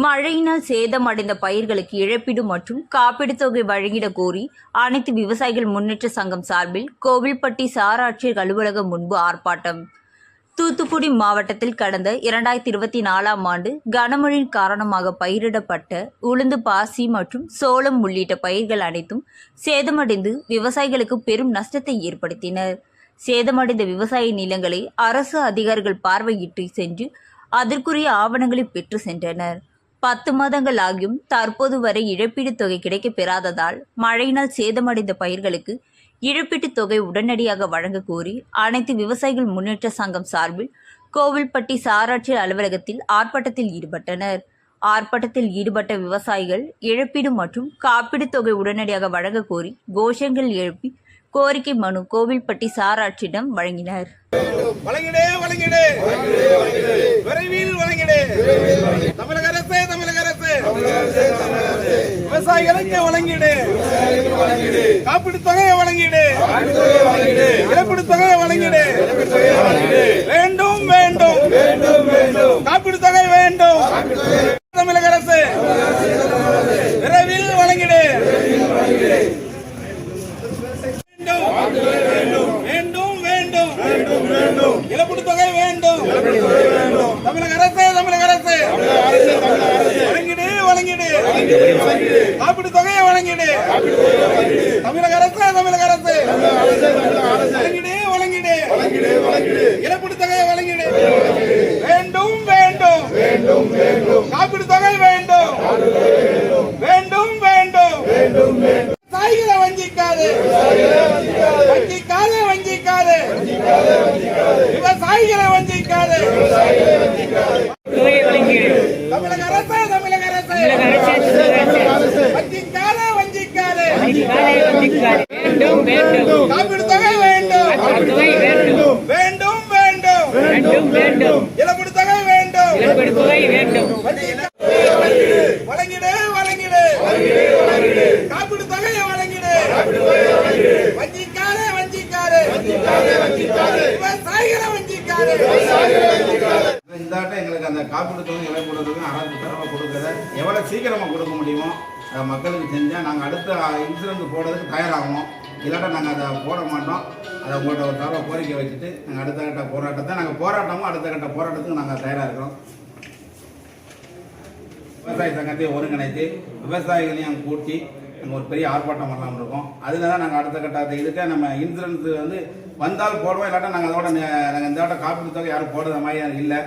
மழையினால் சேதமடைந்த பயிர்களுக்கு இழப்பீடு மற்றும் காப்பீடு தொகை வழங்கிட கோரி அனைத்து விவசாயிகள் முன்னேற்ற சங்கம் சார்பில் கோவில்பட்டி சார் ஆட்சியர் அலுவலகம் முன்பு ஆர்ப்பாட்டம். தூத்துக்குடி மாவட்டத்தில் கடந்த இரண்டாயிரத்தி இருபத்தி நாலாம் ஆண்டு கனமழையின் காரணமாக பயிரிடப்பட்ட உளுந்து பாசி மற்றும் சோளம் உள்ளிட்ட பயிர்கள் அனைத்தும் சேதமடைந்து விவசாயிகளுக்கு பெரும் நஷ்டத்தை ஏற்படுத்தினர் சேதமடைந்த விவசாய நிலங்களை அரசு அதிகாரிகள் பார்வையிட்டு சென்று அதற்குரிய ஆவணங்களை பெற்று சென்றனர். பத்து மாதங்கள் ஆகியும் தற்போது வரை இழப்பீடு தொகை கிடைக்கப் பெறாததால் மழையினால் சேதமடைந்த பயிர்களுக்கு இழப்பீட்டுத் தொகை உடனடியாக வழங்க கோரி அனைத்து விவசாயிகள் முன்னேற்ற சங்கம் சார்பில் கோவில்பட்டி சாராட்சியர் அலுவலகத்தில் ஆர்ப்பாட்டத்தில் ஈடுபட்டனர். ஆர்ப்பாட்டத்தில் ஈடுபட்ட விவசாயிகள் இழப்பீடு மற்றும் காப்பீடுத் தொகை உடனடியாக வழங்க கோரி கோஷங்கள் எழுப்பி கோரிக்கை மனு கோவில்பட்டி சாராட்சியிடம் வழங்கினர். வழங்கிடே வழங்கிடே. விரைவில் வழங்கிடே தமிழக அரசு தமிழக அரசு விவசாயிகளுக்கு வழங்கிடு. காப்பீடு தொகையை வழங்கிடு. இழப்பீடு தொகையை வழங்கிடு வேண்டும் வேண்டும் காப்பீடு தொகை வேண்டும் தமிழக அரசு விரைவில் வழங்கிடு வேண்டும் வேண்டும் வேண்டும் இழப்பீடு தொகை வேண்டும் தமிழக அரசு தமிழக அரசு வழங்கிடு வழங்கிடு காப்பீடு தொகையை வழங்கிடு. தமிழக அரசு தமிழக அரசு. வழங்கிடு வழங்கிடு. இழப்பீடு தொகையை வழங்கிடு. வேண்டும் வேண்டும். காப்பீடு தொகை வேண்டும். வேண்டும் வேண்டும். சாய்களை வஞ்சிக்காது. வஞ்சிக்காது வஞ்சிக்காது. விவசாயிகளை வஞ்சிக்காது. தமிழக அரசு வஞ்சிக்காத வஞ்சிக்காது வேண்டும் வேண்டும் வேண்டும் வேண்டும் வேண்டும் வேண்டும் வேண்டும் வேண்டும் வேண்டும் வேண்டும் வழங்கிடு வழங்கிடு காப்பீடு தொகையை வழங்கிடு வஞ்சிக்காதே வஞ்சிக்காதே விவசாயிகளை வஞ்சிக்காதே இந்த ஆட்டம் எங்களுக்கு அந்த காப்பீடு தொகை இழப்பீடு தொகை அரசு தரமாக கொடுக்குறத எவ்வளோ சீக்கிரமாக கொடுக்க முடியுமோ மக்களுக்கு செஞ்சால் நாங்கள் அடுத்த இன்சூரன்ஸ் போடுறதுக்கு தயாராகும் இல்லாட்டா நாங்கள் அதை போட மாட்டோம். அதை உங்கள்கிட்ட ஒரு தடவை கோரிக்கை வச்சுட்டு நாங்கள் அடுத்த கட்ட போராட்டத்தை நாங்கள் போராட்டமும் அடுத்த கட்ட போராட்டத்துக்கு நாங்கள் தயாராக இருக்கிறோம். விவசாய சங்கத்தை ஒருங்கிணைத்து விவசாயிகளையும் கூட்டி நாங்கள் ஒரு பெரிய ஆர்ப்பாட்டம் பண்ணலாம் இருக்கோம். அதில் தான் நாங்கள் அடுத்த கட்டத்தை இதுக்கு நம்ம இன்சூரன்ஸ் வந்து வந்தால் போடுவோம் இல்லாட்டா நாங்கள் அதோட நாங்கள் இந்த ஆட்ட காப்பீடு தொகை யாரும் போடுற மாதிரி இல்லை.